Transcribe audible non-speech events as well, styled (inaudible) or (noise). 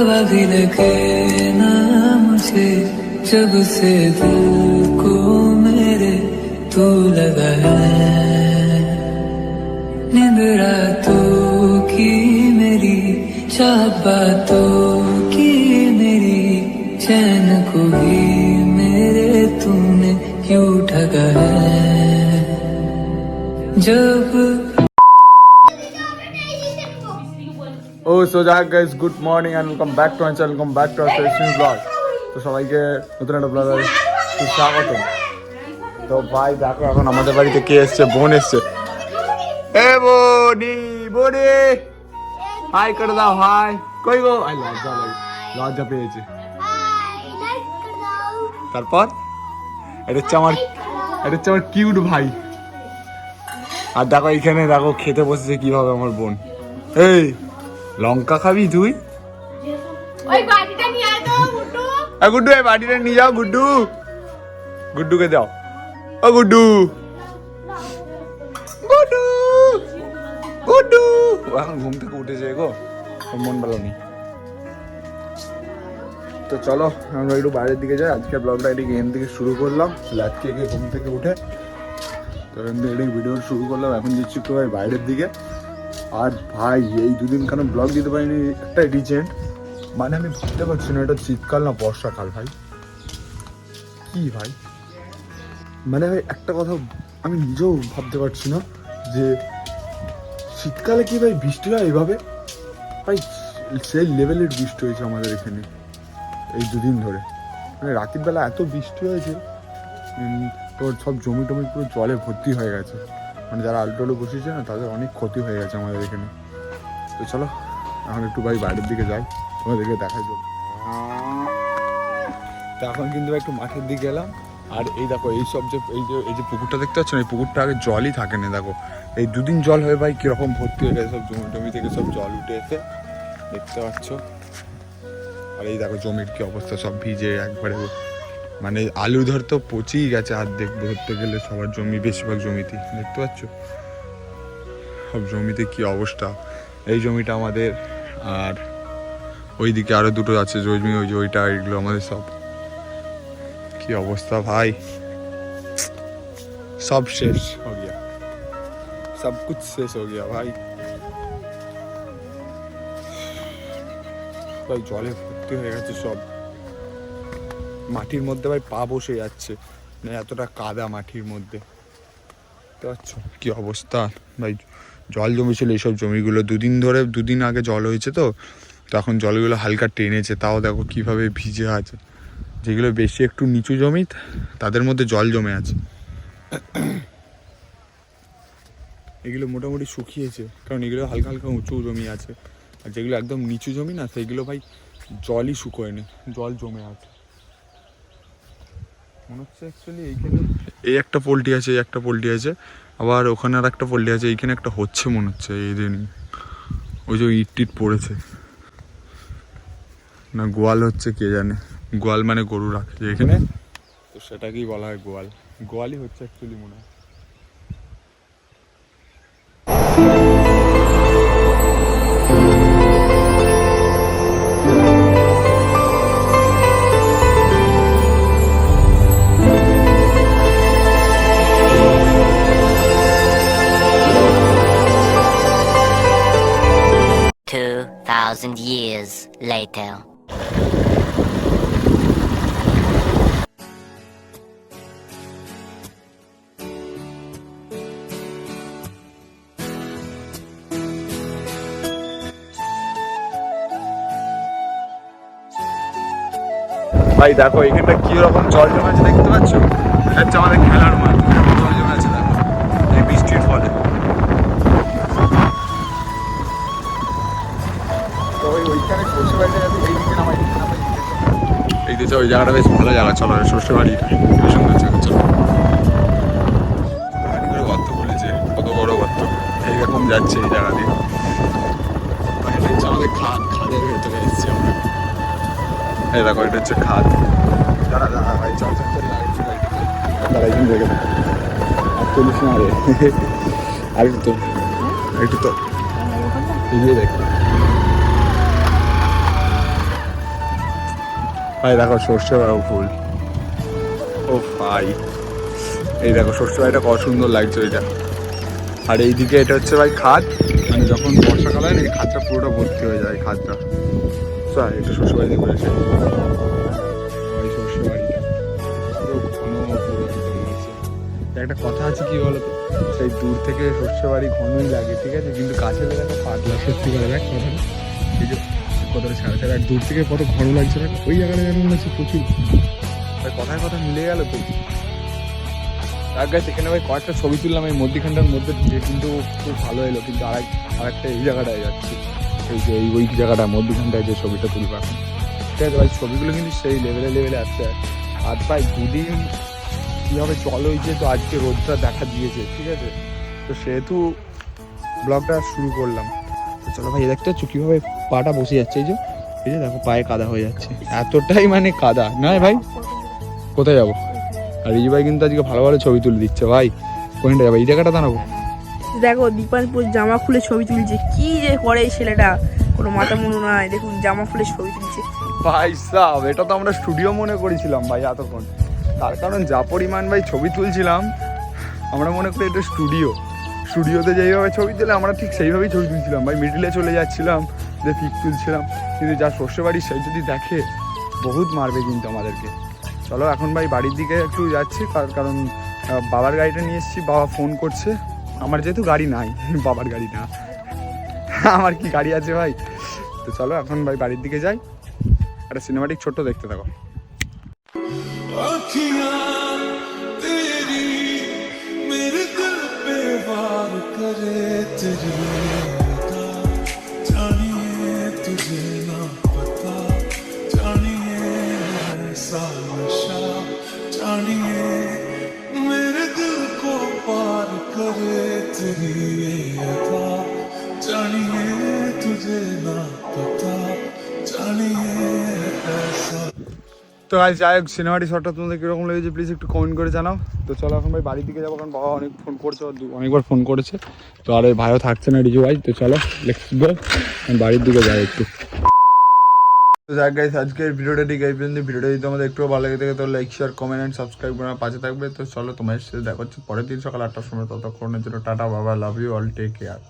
हवा भी लगे ना मुझे, जब से दिल को मेरे तू लगा है। नींद रातों की मेरी चाहत बातों की मेरी, चैन को भी मेरे तूने क्यों ठगा है? जब ও সোজা guys good morning and welcome back to channel welcome back to new blog তো সবাইকে নতুন একটা ব্লগে স্বাগত তো ভাই, দেখো এখন আমাদের বাড়িতে কে এসছে? বোন এসছে। এ বনি বনি হাই করে দাও হাই কই গো? আই লজ্জা লাগে। লজ্জা পেয়েছে। তারপর? এটা হচ্ছে আমার এটা হচ্ছে আমার কিউট ভাই। আর দেখো, এখানে দেখো, খেতে বসেছে কীভাবে আমার বোন। এই! লঙ্কা খাবি তুই? ওই বাটিটা নিয়ে আয় তো মুটু আ গুড্ডু এই বাটিটা নিয়ে যাও গুড্ডু। গুড্ডুকে দাও। ও গুড্ডু। গুড্ডু। গুড্ডু। এখন ঘুম থেকে উঠেছে গো মন ভালো নেই। তো চলো আমরা একটু বাইরের দিকে যাই। আজকে ব্লগটা এদিকে এখান থেকে শুরু করলাম। লাটকে গিয়ে ঘুম থেকে উঠে তো এখান থেকে ভিডিও শুরু করলাম। এখন যাচ্ছি একটু ভাই বাইরের দিকে। আর ভাই, এই দুদিন কেন ব্লগ দিতে পারিনি? একটা রিজেন্ট মানে আমি ভাবতে পারছি না, এটা শীতকাল না বর্ষাকাল, ভাই। কি, ভাই? মানে ভাই, একটা কথা আমি নিজেও ভাবতে পারছি না যে শীতকালে কি ভাই বৃষ্টি হয় এইভাবে ভাই, সেই লেভেলের বৃষ্টি হয়েছে আমাদের এখানে এই দুদিন ধরে। মানে রাতের বেলা এত বৃষ্টি হয়েছে তোর সব জমি টমি পুরো জলে ভর্তি হয়ে গেছে। মানে যারা আলু টালু বসিয়েছে না, তাদের অনেক ক্ষতি হয়ে গেছে আমাদের এখানে। তো চলো, এখন একটু ভাই বাইরের দিকে যাই, তোমাদেরকে দেখাই দেবো। তো এখন কিন্তু একটু মাঠের দিকে এলাম, আর এই দেখো, এই সব যে, এই যে এই যে পুকুরটা দেখতে পাচ্ছ না, এই পুকুরটা আগে জলই থাকে না, দেখো। এই দুদিন জল হয়ে ভাই কীরকম ভর্তি হয়ে গেছে, সব জমি টমি থেকে সব জল উঠে এসে দেখতে পাচ্ছ। আর এই দেখো জমির কি অবস্থা, সব ভিজে একবারে মানে আলু ধর তো পচেই গেছে অর্ধেক ধরতে গেলে সবার জমি, বেশিরভাগ জমিতে দেখতে পাচ্ছ? সব জমিতে কি অবস্থা? এই জমিটা আমাদের, আর ওইদিকে আরও দুটো আছে, জমি ওই যে ওইটা এগুলো আমাদের সব। কি অবস্থা ভাই? সব শেষ হয়ে গিয়া। সব কুছ শেষ হয়ে গিয়া ভাই। ভাই, জলে ভর্তি হয়ে গেছে সব। মাটির মধ্যে ভাই পা বসে যাচ্ছে। মানে এতটা কাদা মাটির মধ্যে। পারছ কি অবস্থা? ভাই, জল জমেছিল এইসব জমিগুলো। দুদিন ধরে, দুদিন আগে জল হয়েছে তো। তখন জলগুলো হালকা টেনেছে। তাও দেখো কীভাবে ভিজে আছে। যেগুলো বেশি একটু নিচু জমি, তাদের মধ্যে জল জমে আছে। এগুলো মোটামুটি শুকিয়েছে। কারণ এগুলো হালকা হালকা উঁচু জমি আছে। আর যেগুলো একদম নিচু জমি না সেগুলো ভাই জলই শুকোয়নি। জল জমে আছে। মনে হচ্ছে অ্যাকচুয়ালি এইখানে এই একটা পোলট্রি আছে এই একটা পোলট্রি আছে। আবার ওখানে আর একটা পোলট্রি আছে এইখানে একটা হচ্ছে মনে হচ্ছে এই দিন ওই যে ইট টিট পড়েছে। না গোয়াল হচ্ছে কে জানে? গোয়াল মানে গরু রাখে এখানে তো সেটাকেই বলা হয় গোয়াল। গোয়ালই হচ্ছে অ্যাকচুয়ালি মনে হয়। Thousand years later. ভাই, দেখো, এখানটা কি রকম জল জমে আছে দেখতে পাচ্ছ এটা হচ্ছে আমাদের খেলার মাঠ জায়গাটা বেশ ভালো জায়গা চলো সর্ষে বাড়ি খুব সুন্দর জায়গা চলো। গর্ত খুলেছে কত বড় গর্ত। এইরকম যাচ্ছে এই জায়গা দিয়ে। আমাদের খাদ খাদের ভেতরে এসেছি আমরা। এই দেখো এটা হচ্ছে খাদ। দাঁড়া দাঁড়া ভাই চল চল চল লাগছে দাঁড়া এখানে দেখে আর চলিস না রে। আর একটু তো একটু তো এগিয়ে দেখ। ভাই, দেখো সর্ষে বাবু ফুল। ও ভাই। এই দেখো, সর্ষে বাড়িটা কত সুন্দর লাগছে এটা আর এইদিকে এটা হচ্ছে ভাই খাদ। মানে যখন বর্ষাকাল হয় না, এই খাদটা পুরোটা ভর্তি হয়ে যায় খাদটা। চল, একটু শ্বশুর বাড়ি দিয়ে বলেছে শ্বশুর বাড়িটা পুরো ঘন পুরো একদম হয়েছে। একটা কথা আছে কি বলতো সেই দূর থেকে শস্য বাড়ি ঘনই লাগে, ঠিক আছে? কিন্তু কাছে লেগে পাতলা, সত্যি করে দেখ। কথাটা কথাটা ছাড়া ছাড়া আর দূর থেকে কত ঘন লাগছে দেখ ওই জায়গাটা যেন মনে হচ্ছে প্রচুর। কথায় কথা মিলে গেল তো। তার কাছে এখানে ভাই কয়েকটা ছবি তুললাম, এই মধ্যখানটার মধ্যে ঢুকে কিন্তু খুব ভালো এলো, কিন্তু আরেক আরেকটা এই জায়গাটায় যাচ্ছি। এই যে এই ওই জায়গাটা মধ্যখানটায় যে ছবিটা তুলবো এখন। ঠিক আছে, ভাই, ছবিগুলো কিন্তু সেই লেভেলে লেভেলে আসছে আর ভাই, দুদিন কীভাবে জল হয়েছে তো আজকে রোদটা দেখা দিয়েছে, ঠিক আছে? তো সেহেতু ব্লগটা শুরু করলাম। চলো ভাই দেখতে পাচ্ছ কীভাবে পাটা বসে যাচ্ছে এই যে। এই যে দেখো পায়ে কাদা হয়ে যাচ্ছে। এতটাই মানে কাদা নয় ভাই? কোথায় যাব? আর রিজু ভাই কিন্তু আজকে ভালো ভালো ছবি তুলে দিচ্ছে ভাই। কোনটা যাব? এই জায়গাটা দাঁড়াবো দেখো দীপালপুর জামা খুলে ছবি তুলছে। কি যে করে এই ছেলেটা? কোনো মাথা মনে নাই। দেখুন জামা খুলে ছবি তুলছে। ভাই সাহ এটা তো আমরা স্টুডিও মনে করেছিলাম ভাই এতক্ষণ। তার কারণ যা পরিমাণ ভাই ছবি তুলছিলাম আমরা মনে করি এটা স্টুডিও। স্টুডিওতে যেইভাবে ছবি তুলে আমরা ঠিক সেইভাবেই ছবি তুলছিলাম। ভাই মিডিলে চলে যাচ্ছিলাম, যে পিক তুলছিলাম। কিন্তু যা শস্য বাড়ি সেই যদি দেখে, বহুত মারবে কিন্তু আমাদেরকে। চলো, এখন ভাই বাড়ির দিকে একটু যাচ্ছি কারণ বাবার গাড়িটা নিয়ে এসেছি, বাবা ফোন করছে। আমার যেহেতু গাড়ি নাই, (laughs) বাবার গাড়ি না। (laughs) আমার কি গাড়ি আছে ভাই? তো চলো, এখন ভাই বাড়ির দিকে যাই। একটা সিনেমাটিক ছোট্ট দেখতে থাকো। करे तेरी अदा जानिए तुझे ना पता जानिए ऐसा नशा जानिए मेरे दिल को पार करे तेरी ये अदा जानिए तुझे ना पता जानिए ऐसा তো আজ যাই হোক সিনেমাটি শটটা তোমাদের কীরকম লেগেছে প্লিজ একটু কমেন্ট করে জানাও। তো চলো এখন ভাই বাড়ির দিকে যাব, কারণ বাবা অনেক ফোন করছে অনেকবার ফোন করেছে। তো আর এই ভাইও থাকছে না, রিজু ভাই, তো চলো লেটস বাড়ির দিকে যাই একটু। তো যাক গাইস আজকের ভিডিওটা ঠিক এই পর্যন্ত ভিডিওটা যদি তোমাদের একটু ভালো লেগে থাকে তো like share comment and subscribe করে পাশে থাকবে। তো চলো তোমার সাথে দেখা হচ্ছে পরের দিন সকাল আটটার সময়। ততক্ষণের জন্য টাটা, বাবা love you all take care